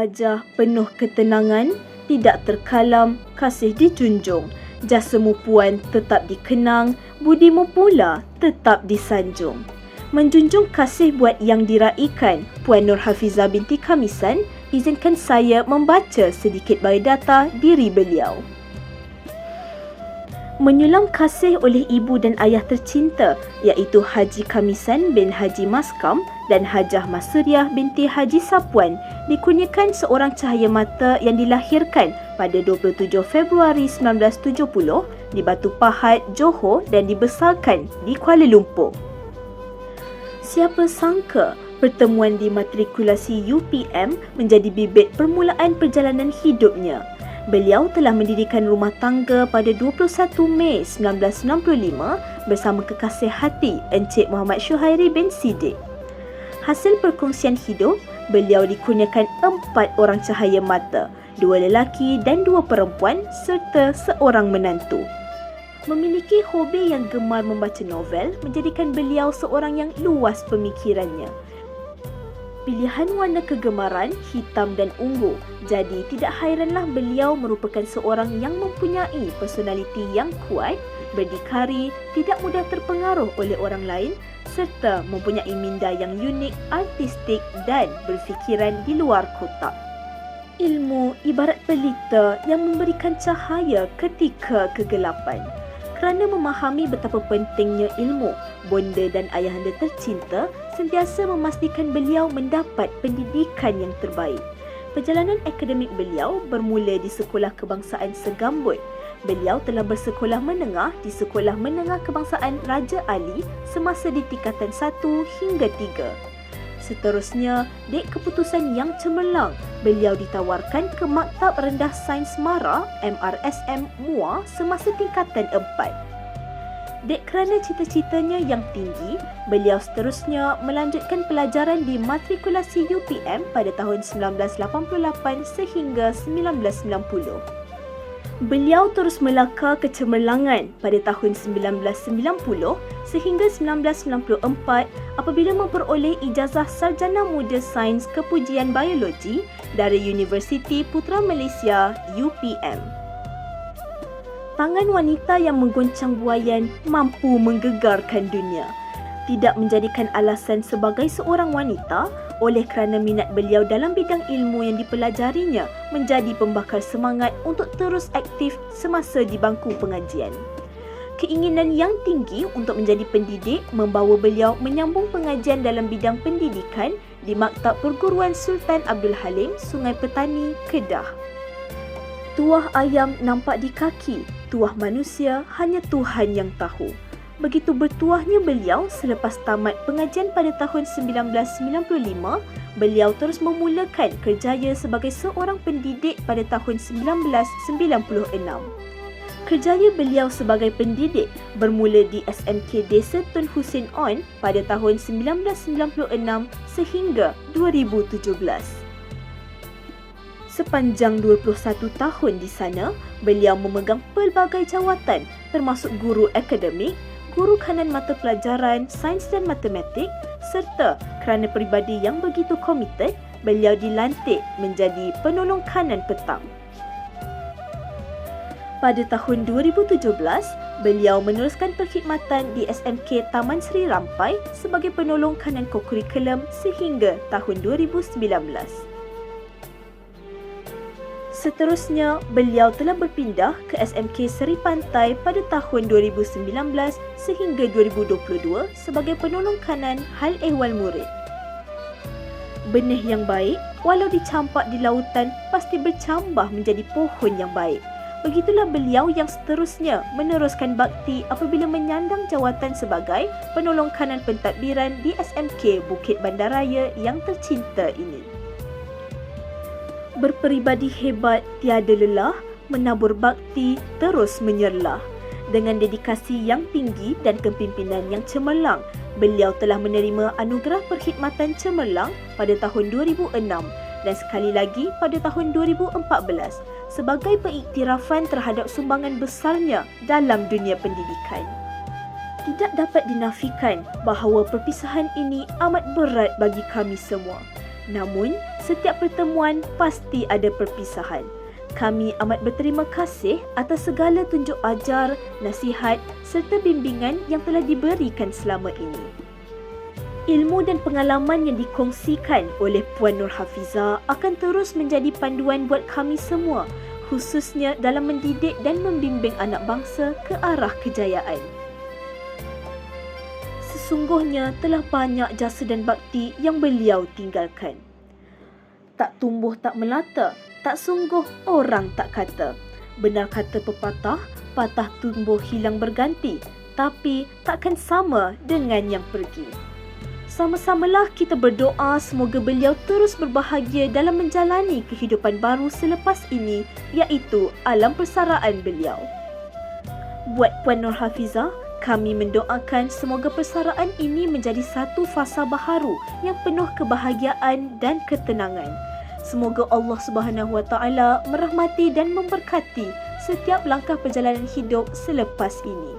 wajah penuh ketenangan, tidak terkalam, kasih dijunjung. Jasamu puan tetap dikenang, budimu pula tetap disanjung. Menjunjung kasih buat yang diraikan, Puan Nur Hafizah binti Kamisan, izinkan saya membaca sedikit biodata diri beliau menyulam kasih oleh ibu dan ayah tercinta iaitu Haji Kamisan bin Haji Maskam dan Hajah Masuriah binti Haji Sapuan dikurniakan seorang cahaya mata yang dilahirkan pada 27 Februari 1970 di Batu Pahat, Johor dan dibesarkan di Kuala Lumpur. Siapa sangka pertemuan di matrikulasi UPM menjadi bibit permulaan perjalanan hidupnya – Beliau telah mendirikan rumah tangga pada 21 Mei 1995 bersama kekasih hati Encik Muhammad Syuhairi bin Siddiq. Hasil perkongsian hidup, beliau dikurniakan empat orang cahaya mata, dua lelaki dan dua perempuan serta seorang menantu. Memiliki hobi yang gemar membaca novel menjadikan beliau seorang yang luas pemikirannya pilihan warna kegemaran hitam dan ungu. Jadi tidak hairanlah beliau merupakan seorang yang mempunyai personaliti yang kuat, berdikari, tidak mudah terpengaruh oleh orang lain serta mempunyai minda yang unik, artistik dan berfikiran di luar kotak. Ilmu ibarat pelita yang memberikan cahaya ketika kegelapan kerana memahami betapa pentingnya ilmu, bonda dan ayahanda tercinta sentiasa memastikan beliau mendapat pendidikan yang terbaik. Perjalanan akademik beliau bermula di Sekolah Kebangsaan Segambut. Beliau telah bersekolah menengah di Sekolah Menengah Kebangsaan Raja Ali semasa di tingkatan 1 hingga 3. Seterusnya, dek keputusan yang cemerlang, beliau ditawarkan ke Maktab Rendah Sains Mara MRSM MUA semasa tingkatan 4. Dek kerana cita-citanya yang tinggi, beliau seterusnya melanjutkan pelajaran di matrikulasi UPM pada tahun 1988 sehingga 1990. Beliau terus melakar kecemerlangan pada tahun 1990 sehingga 1994 apabila memperoleh ijazah Sarjana Muda Sains Kepujian Biologi dari Universiti Putra Malaysia UPM. Tangan wanita yang menggoncang buayan mampu menggegarkan dunia. Tidak menjadikan alasan sebagai seorang wanita oleh kerana minat beliau dalam bidang ilmu yang dipelajarinya menjadi pembakar semangat untuk terus aktif semasa di bangku pengajian. Keinginan yang tinggi untuk menjadi pendidik membawa beliau menyambung pengajian dalam bidang pendidikan di Maktab Perguruan Sultan Abdul Halim, Sungai Petani, Kedah. Tuah ayam nampak di kaki, tuah manusia hanya Tuhan yang tahu. Begitu bertuahnya beliau selepas tamat pengajian pada tahun 1995, beliau terus memulakan kerjaya sebagai seorang pendidik pada tahun 1996. Kerjaya beliau sebagai pendidik bermula di SMK Desa Tun Hussein On pada tahun 1996 sehingga 2017. Sepanjang 21 tahun di sana, beliau memegang pelbagai jawatan termasuk guru akademik, guru kanan mata pelajaran sains dan matematik serta kerana peribadi yang begitu komited, beliau dilantik menjadi penolong kanan petang. Pada tahun 2017, beliau meneruskan perkhidmatan di SMK Taman Seri Rampai sebagai penolong kanan kokurikulum sehingga tahun 2019. Seterusnya, beliau telah berpindah ke SMK Seri Pantai pada tahun 2019 sehingga 2022 sebagai penolong kanan hal ehwal murid. Benih yang baik, walau dicampak di lautan, pasti bercambah menjadi pohon yang baik. Begitulah beliau yang seterusnya meneruskan bakti apabila menyandang jawatan sebagai penolong kanan pentadbiran di SMK Bukit Bandaraya yang tercinta ini berperibadi hebat tiada lelah, menabur bakti terus menyerlah. Dengan dedikasi yang tinggi dan kepimpinan yang cemerlang, beliau telah menerima anugerah perkhidmatan cemerlang pada tahun 2006 dan sekali lagi pada tahun 2014 sebagai pengiktirafan terhadap sumbangan besarnya dalam dunia pendidikan. Tidak dapat dinafikan bahawa perpisahan ini amat berat bagi kami semua Namun, setiap pertemuan pasti ada perpisahan. Kami amat berterima kasih atas segala tunjuk ajar, nasihat serta bimbingan yang telah diberikan selama ini. Ilmu dan pengalaman yang dikongsikan oleh Puan Nur Hafiza akan terus menjadi panduan buat kami semua, khususnya dalam mendidik dan membimbing anak bangsa ke arah kejayaan. Sesungguhnya telah banyak jasa dan bakti yang beliau tinggalkan. Tak tumbuh tak melata, tak sungguh orang tak kata. Benar kata pepatah, patah tumbuh hilang berganti, tapi takkan sama dengan yang pergi. Sama-samalah kita berdoa semoga beliau terus berbahagia dalam menjalani kehidupan baru selepas ini iaitu alam persaraan beliau. Buat Puan Nur Hafizah, kami mendoakan semoga persaraan ini menjadi satu fasa baharu yang penuh kebahagiaan dan ketenangan. Semoga Allah Subhanahu Wa Taala merahmati dan memberkati setiap langkah perjalanan hidup selepas ini.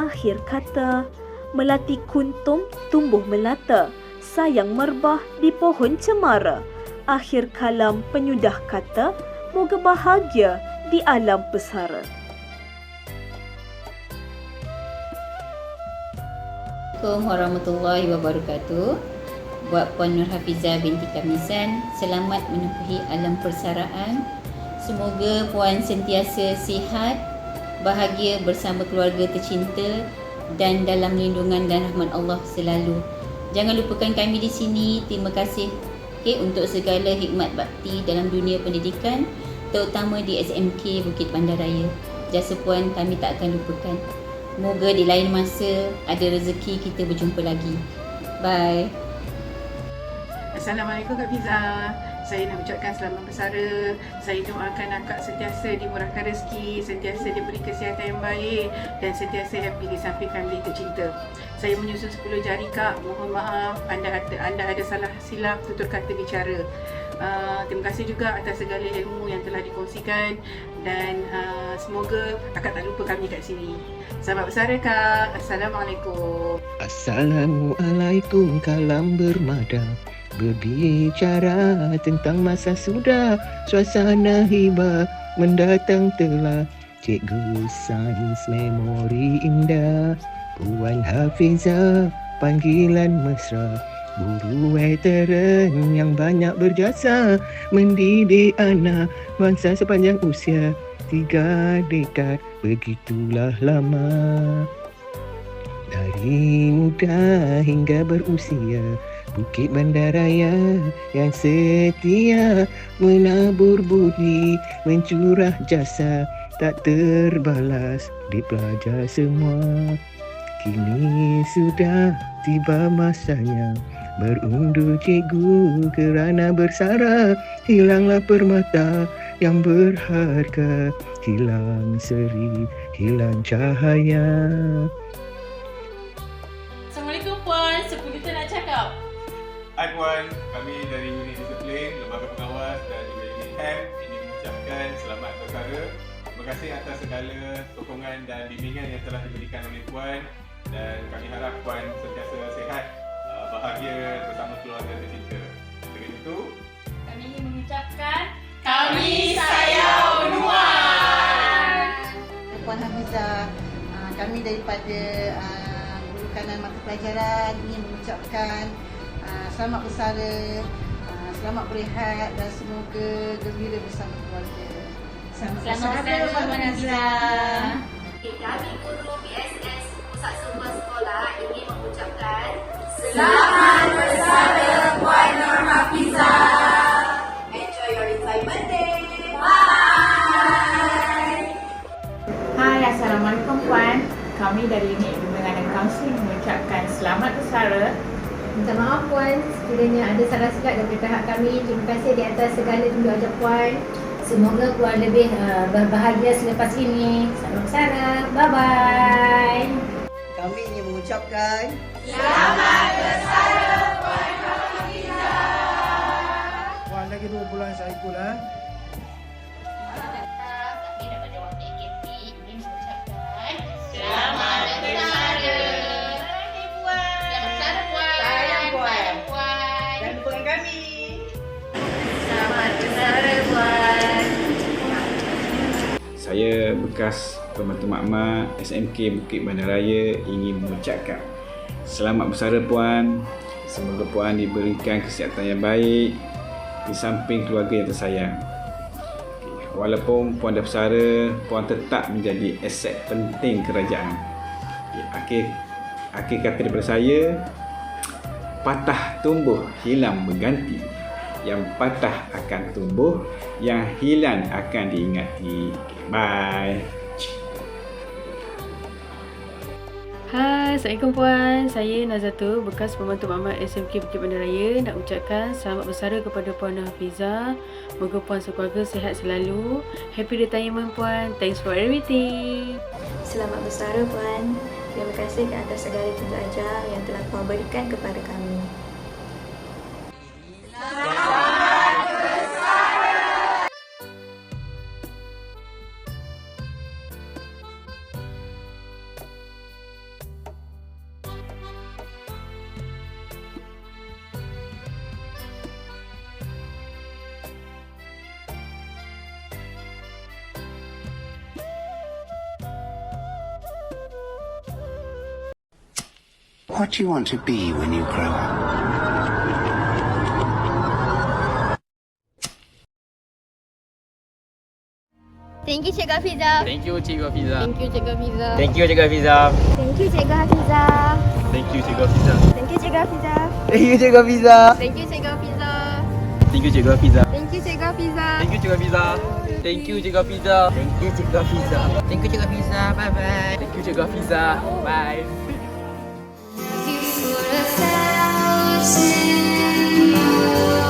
Akhir kata, melati kuntum tumbuh melata, sayang merbah di pohon cemara. Akhir kalam penyudah kata, moga bahagia di alam pesara. Assalamualaikum warahmatullahi wabarakatuh buat Puan Nur Hafizah binti Kamisan selamat menempuhi alam persaraan. Semoga Puan sentiasa sihat, bahagia bersama keluarga tercinta dan dalam lindungan dan rahmat Allah selalu. Jangan lupakan kami di sini. Terima kasih okay, untuk segala hikmat bakti dalam dunia pendidikan terutama di SMK Bukit Bandaraya. Jasa Puan kami tak akan lupakan. Moga di lain masa ada rezeki kita berjumpa lagi. Bye. Assalamualaikum Kak Fiza. Saya nak ucapkan selamat bersara. Saya doakan akak sentiasa dimurahkan rezeki, sentiasa diberi kesihatan yang baik dan sentiasa happy di samping family tercinta. Saya menyusun 10 jari Kak. Mohon maaf anda ada anda ada salah silap tutur kata bicara. Uh, terima kasih juga atas segala ilmu yang telah dikongsikan dan uh, semoga akak tak lupa kami kat sini. Selamat bersara Kak. Assalamualaikum. Assalamualaikum kalam bermada Berbicara tentang masa sudah Suasana hibah mendatang telah Cikgu sains memori indah Puan Hafiza panggilan mesra. Guru veteran yang banyak berjasa Mendidik anak bangsa sepanjang usia Tiga dekad. Begitulah lama. Dari muda hingga berusia Bukit Bandaraya yang setia menabur budi mencurah jasa tak terbalas di pelajar semua. Kini sudah tiba masanya berundur cikgu kerana bersara hilanglah permata yang berharga hilang seri hilang cahaya. Bimbingan yang telah diberikan oleh Puan dan kami harap Puan sentiasa sihat, uh, bahagia bersama keluarga tercinta. Dengan itu, Kami ingin mengucapkan Kami sayang Puan. Puan Hafizah, uh, kami daripada uh, Guru Kanan Mata Pelajaran ingin mengucapkan selamat bersara, selamat berehat dan semoga gembira bersama keluarga. Selamat bersara Puan Hafizah. Okay, kami guru BSS Pusat Semua Sekolah ingin mengucapkan Selamat bersara Puan Nur Hafizah. Enjoy your retirement day. Hai, Assalamualaikum Puan. Kami dari Unit Bimbingan dan Kaunseling mengucapkan selamat bersara. Minta maaf Puan, sekiranya ada salah silap daripada pihak kami. Terima kasih di atas segala tunjuk ajar Puan. Semoga Puan lebih uh, berbahagia selepas ini. Salam bersara. Bye-bye. Kami ingin mengucapkan Puan lagi dua bulan saya ikut lah. Saya bekas pembantu makmak SMK Bukit Bandar Raya ingin mengucapkan selamat bersara puan. Semoga puan diberikan kesihatan yang baik di samping keluarga yang tersayang. Walaupun puan dah bersara, puan tetap menjadi aset penting kerajaan. Akhir akhir kata daripada saya, patah tumbuh hilang berganti. Yang patah akan tumbuh, yang hilang akan diingati. Bye. Hai, Assalamualaikum Puan. Saya Nazatul, bekas pembantu makmak SMK Bukit Bandar Raya nak ucapkan selamat bersara kepada Puan Hafiza. Moga Puan sekeluarga sihat selalu. Happy retirement Puan. Thanks for everything. Selamat bersara Puan. Terima kasih ke atas segala tunjuk ajar yang telah Puan berikan kepada kami. What do you want to be when you grow up? Thank you Cikgu Hafiza. Thank you Cikgu Hafiza. Thank you Cikgu Hafiza. Thank you Cikgu Hafiza. Thank you Cikgu Hafiza. Thank you Cikgu Hafiza. Thank you Cikgu Hafiza. Thank you Cikgu Hafiza. Thank you Cikgu Hafiza. Thank you Cikgu Hafiza. Thank you Cikgu Hafiza. Thank you Cikgu Hafiza. Thank you Cikgu Hafiza. Thank you Cikgu Hafiza. Thank you Cikgu Hafiza. Bye bye. Thank you Cikgu Hafiza. Bye. A thousand more.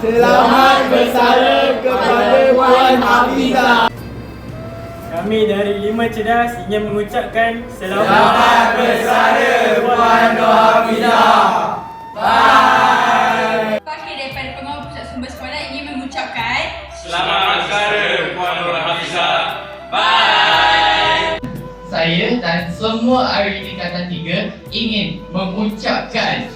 Selamat bersara kepada Puan Hafiza. Kami dari Lima Cerdas ingin mengucapkan Selamat bersara Puan Nur Hafiza. Bye. Kami daripada Pengawal Pusat Sumber Sekolah ingin mengucapkan Selamat bersara Puan Nur Hafizah. saya dan semua ahli tingkatan 3 ingin mengucapkan